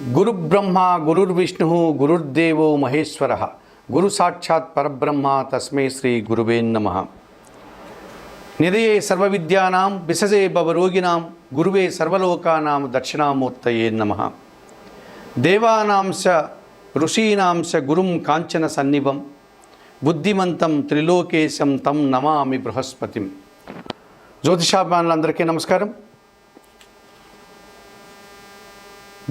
గురుబ్రహ్మ గురుర్విష్ణు గురుర్దేవో మహేశ్వర. గురు సాక్షాత్ పరబ్రహ్మ తస్మై శ్రీ గురువే నమ. నిదయే సర్వవిద్యానాం విసజే భవరోగిణాం గురువే సర్వలోకానాం దక్షిణామూర్తయే నమ. దేవానాంశ ఋషీనాంశ గురుం కాంచన సన్నిభం. బుద్ధిమంతం త్రిలోకేశం తం నమామి బృహస్పతిం. జ్యోతిషాభిమానులందరికీ నమస్కారం.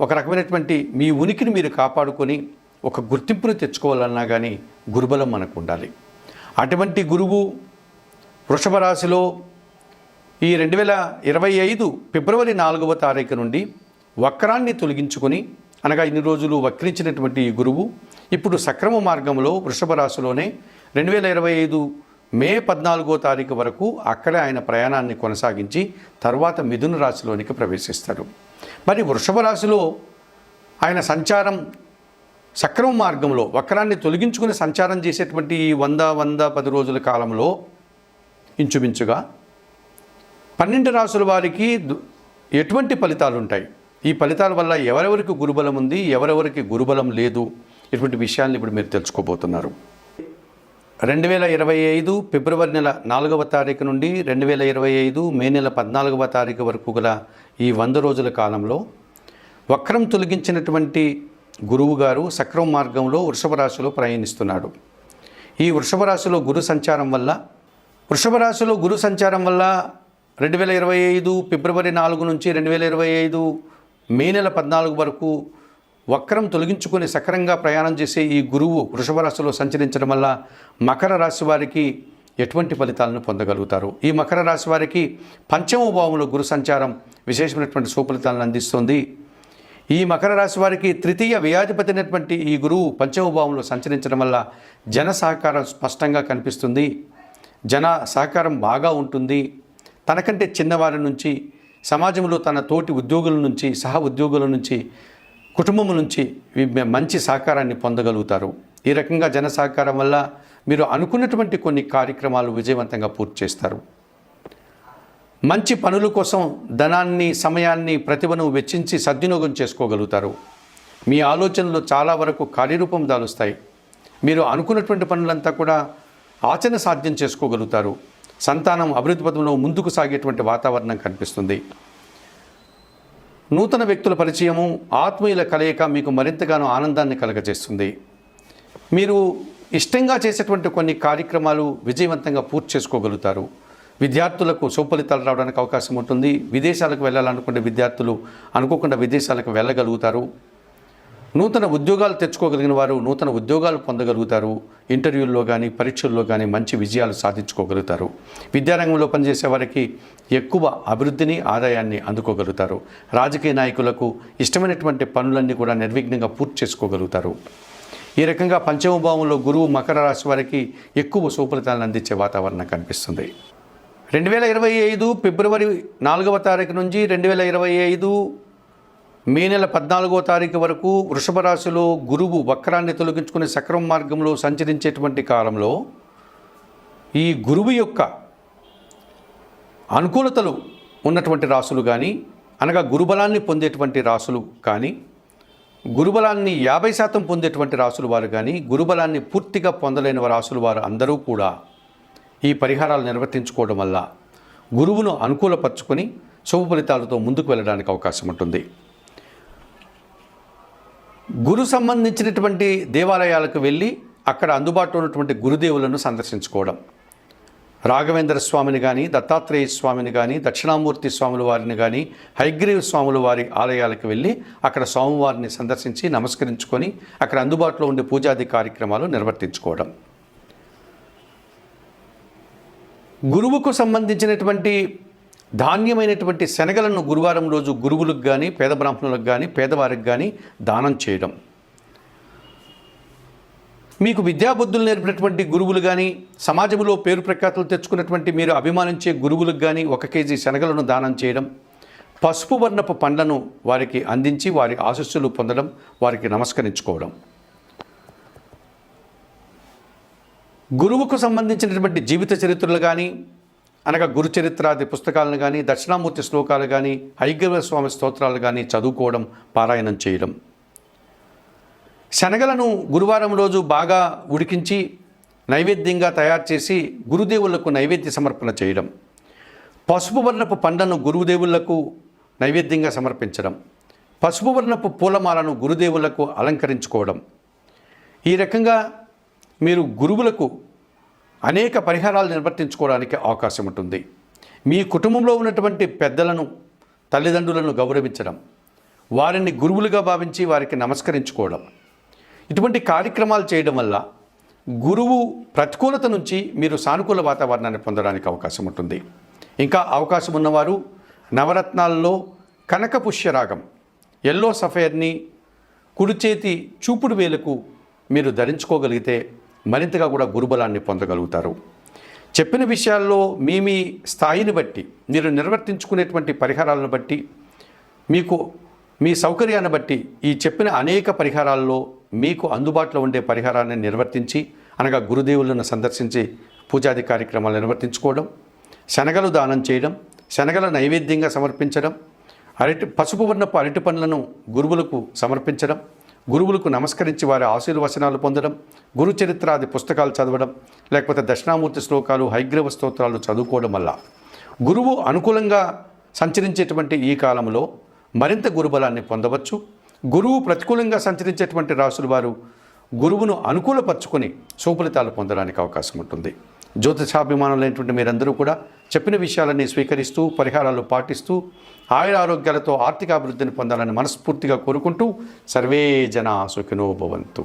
ఒక రకమైనటువంటి మీ ఉనికిని మీరు కాపాడుకొని ఒక గుర్తింపును తెచ్చుకోవాలన్నా కానీ గురుబలం మనకు ఉండాలి అటువంటి గురువు వృషభ రాశిలో ఈ రెండు వేల ఇరవై ఐదు ఫిబ్రవరి నాలుగవ తారీఖు నుండి వక్రాన్ని తొలగించుకొని అనగా ఇన్ని రోజులు వక్రించినటువంటి ఈ గురువు ఇప్పుడు సక్రమ మార్గంలో వృషభ రాశిలోనే రెండు వేల ఇరవై ఐదు మే పద్నాలుగో తారీఖు వరకు అక్కడే ఆయన ప్రయాణాన్ని కొనసాగించి తర్వాత మిథున రాశిలోనికి ప్రవేశిస్తారు మరి వృషభ రాశిలో ఆయన సంచారం సక్రమ మార్గంలో వక్రాన్ని తొలగించుకుని సంచారం చేసేటువంటి ఈ వంద వంద పది రోజుల కాలంలో ఇంచుమించుగా పన్నెండు రాసుల వారికి దు- ఎటువంటి ఫలితాలు ఉంటాయి? ఈ ఫలితాల వల్ల ఎవరెవరికి గురుబలం ఉంది ఎవరెవరికి గురుబలం లేదు? ఇటువంటి విషయాన్ని ఇప్పుడు మీరు తెలుసుకోబోతున్నారు. రెండు వేల ఇరవై ఐదు ఫిబ్రవరి నెల నాలుగవ తారీఖు నుండి రెండు వేల ఇరవై ఐదు మే నెల పద్నాలుగవ తారీఖు వరకు గల ఈ వంద రోజుల కాలంలో వక్రం తొలగించినటువంటి గురువు గారు సక్రమ మార్గంలో వృషభ రాశిలో ప్రయాణిస్తున్నాడు. ఈ వృషభ రాశిలో గురు సంచారం వల్ల వృషభ రాశిలో గురు సంచారం వల్ల రెండు వేల ఇరవై ఐదు ఫిబ్రవరి నాలుగు నుంచి రెండు వేల ఇరవై ఐదు మే నెల పద్నాలుగు వరకు వక్రం తొలగించుకొని సక్రంగా ప్రయాణం చేసే ఈ గురువు వృషభ రాశిలో సంచరించడం వల్ల మకర రాశి వారికి ఎటువంటి ఫలితాలను పొందగలుగుతారు? ఈ మకర రాశి వారికి పంచమ భావంలో గురు సంచారం విశేషమైనటువంటి సుఫలితాలను అందిస్తుంది. ఈ మకర రాశి వారికి తృతీయ వ్యాధిపతి అయినటువంటి ఈ గురువు పంచమ భావంలో సంచరించడం వల్ల జన సహకారం స్పష్టంగా కనిపిస్తుంది. జన సహకారం బాగా ఉంటుంది. తనకంటే చిన్నవారి నుంచి సమాజంలో తన తోటి ఉద్యోగుల నుంచి సహ ఉద్యోగుల నుంచి కుటుంబం నుంచి మంచి సహకారాన్ని పొందగలుగుతారు. ఈ రకంగా జన సహకారం వల్ల మీరు అనుకున్నటువంటి కొన్ని కార్యక్రమాలు విజయవంతంగా పూర్తి చేస్తారు. మంచి పనుల కోసం ధనాన్ని సమయాన్ని ప్రతిభను వెచ్చించి సద్వినియోగం చేసుకోగలుగుతారు. మీ ఆలోచనలు చాలా వరకు కార్యరూపం దాలుస్తాయి. మీరు అనుకున్నటువంటి పనులంతా కూడా ఆచరణ సాధ్యం చేసుకోగలుగుతారు. సంతానం అభివృద్ధి పథంలో ముందుకు సాగేటువంటి వాతావరణం కనిపిస్తుంది. నూతన వ్యక్తుల పరిచయము ఆత్మీయుల కలయిక మీకు మరింతగానో ఆనందాన్ని కలగజేస్తుంది. మీరు ఇష్టంగా చేసేటువంటి కొన్ని కార్యక్రమాలు విజయవంతంగా పూర్తి చేసుకోగలుగుతారు. విద్యార్థులకు సుఫలితాలు రావడానికి అవకాశం ఉంటుంది. విదేశాలకు వెళ్ళాలనుకునే విద్యార్థులు అనుకోకుండా విదేశాలకు వెళ్ళగలుగుతారు. నూతన ఉద్యోగాలు తెచ్చుకోగలిగిన వారు నూతన ఉద్యోగాలు పొందగలుగుతారు. ఇంటర్వ్యూల్లో కానీ పరీక్షల్లో కానీ మంచి విజయాలు సాధించుకోగలుగుతారు. విద్యారంగంలో పనిచేసే వారికి ఎక్కువ అభివృద్ధిని ఆదాయాన్ని అందుకోగలుగుతారు. రాజకీయ నాయకులకు ఇష్టమైనటువంటి పనులన్నీ కూడా నిర్విఘ్నంగా పూర్తి చేసుకోగలుగుతారు. ఈ రకంగా పంచమభావంలో గురువు మకర రాశి వారికి ఎక్కువ సుఫలితాలను అందించే వాతావరణం కనిపిస్తుంది. రెండు వేల ఇరవై ఐదు ఫిబ్రవరి నాలుగవ తారీఖు నుంచి రెండు వేల ఇరవై ఐదు మే నెల పద్నాలుగో తారీఖు వరకు వృషభ రాశిలో గురువు వక్రాన్ని తొలగించుకునే సక్రమ మార్గంలో సంచరించేటువంటి కాలంలో ఈ గురువు యొక్క అనుకూలతలు ఉన్నటువంటి రాసులు కానీ అనగా గురుబలాన్ని పొందేటువంటి రాసులు కానీ గురుబలాన్ని యాభై శాతం పొందేటువంటి రాసులు వారు కానీ గురుబలాన్ని పూర్తిగా పొందలేని రాసులు వారు అందరూ కూడా ఈ పరిహారాలు నిర్వర్తించుకోవడం వల్ల గురువును అనుకూలపరుచుకొని శుభ ఫలితాలతో ముందుకు వెళ్ళడానికి అవకాశం ఉంటుంది. గురు సంబంధించినటువంటి దేవాలయాలకు వెళ్ళి అక్కడ అందుబాటులో ఉన్నటువంటి గురుదేవులను సందర్శించుకోవడం. రాఘవేంద్ర స్వామిని కానీ దత్తాత్రేయ స్వామిని కానీ దక్షిణామూర్తి స్వాముల వారిని కానీ హైగ్రీవ స్వాముల వారి ఆలయాలకు వెళ్ళి అక్కడ స్వామివారిని సందర్శించి నమస్కరించుకొని అక్కడ అందుబాటులో ఉండే పూజాది కార్యక్రమాలు నిర్వర్తించుకోవడం. గురువుకు సంబంధించినటువంటి ధాన్యమైనటువంటి శనగలను గురువారం రోజు గురువులకు కానీ పేద బ్రాహ్మణులకు కానీ పేదవారికి కానీ దానం చేయడం. మీకు విద్యాబుద్ధులు నేర్పినటువంటి గురువులు కానీ సమాజంలో పేరు ప్రఖ్యాతులు తెచ్చుకున్నటువంటి మీరు అభిమానించే గురువులకు కానీ ఒక కేజీ శనగలను దానం చేయడం పసుపు వర్ణపు పండ్లను వారికి అందించి వారి ఆశస్సులు పొందడం వారికి నమస్కరించుకోవడం. గురువుకు సంబంధించినటువంటి జీవిత చరిత్రలు కానీ అనగా గురుచరిత్రాది పుస్తకాలను కానీ దక్షిణామూర్తి శ్లోకాలు కానీ హైగ్రవ స్వామి స్తోత్రాలు కానీ చదువుకోవడం పారాయణం చేయడం. శనగలను గురువారం రోజు బాగా ఉడికించి నైవేద్యంగా తయారు చేసి గురుదేవులకు నైవేద్య సమర్పణ చేయడం. పసుపు వర్ణపు పండ్లను గురుదేవులకు నైవేద్యంగా సమర్పించడం. పసుపు వర్ణపు పూలమాలను గురుదేవులకు అలంకరించుకోవడం. ఈ రకంగా మీరు గురువులకు అనేక పరిహారాలు నిర్వర్తించుకోవడానికి అవకాశం ఉంటుంది. మీ కుటుంబంలో ఉన్నటువంటి పెద్దలను తల్లిదండ్రులను గౌరవించడం వారిని గురువులుగా భావించి వారికి నమస్కరించుకోవడం. ఇటువంటి కార్యక్రమాలు చేయడం వల్ల గురువు ప్రతికూలత నుంచి మీరు సానుకూల వాతావరణాన్ని పొందడానికి అవకాశం ఉంటుంది. ఇంకా అవకాశం ఉన్నవారు నవరత్నాల్లో కనక పుష్యరాగం ఎల్లో సఫైర్ని కుడి చేతి చూపుడు వేలకు మీరు ధరించుకోగలిగితే మరింతగా కూడా గురుబలాన్ని పొందగలుగుతారు. చెప్పిన విషయాల్లో మీ మీ స్థాయిని బట్టి మీరు నిర్వర్తించుకునేటువంటి పరిహారాలను బట్టి మీకు మీ సౌకర్యాన్ని బట్టి ఈ చెప్పిన అనేక పరిహారాల్లో మీకు అందుబాటులో ఉండే పరిహారాన్ని నిర్వర్తించి అనగా గురుదేవులను సందర్శించి పూజాది కార్యక్రమాలు నిర్వర్తించుకోవడం శనగలు దానం చేయడం శనగల నైవేద్యంగా సమర్పించడం అరటి పసుపు వర్ణపు అరటి పండ్లను గురువులకు సమర్పించడం గురువులకు నమస్కరించి వారి ఆశీర్వచనాలు పొందడం గురు చరిత్రాది పుస్తకాలు చదవడం లేకపోతే దక్షిణామూర్తి శ్లోకాలు హైగ్రవ స్తోత్రాలు చదువుకోవడం వల్ల గురువు అనుకూలంగా సంచరించేటువంటి ఈ కాలంలో మరింత గురుబలాన్ని పొందవచ్చు. గురువు ప్రతికూలంగా సంచరించేటువంటి రాసులు వారు గురువును అనుకూలపరుచుకొని సుఫలితాలు పొందడానికి అవకాశం ఉంటుంది. జ్యోతిషాభిమానులైనటువంటి మీరందరూ కూడా చెప్పిన విషయాలన్నీ స్వీకరిస్తూ పరిహారాలు పాటిస్తూ ఆయుర ఆరోగ్యాలతో ఆర్థిక అభివృద్ధిని పొందాలని మనస్ఫూర్తిగా కోరుకుంటూ సర్వే జన సుఖినో భవంతు.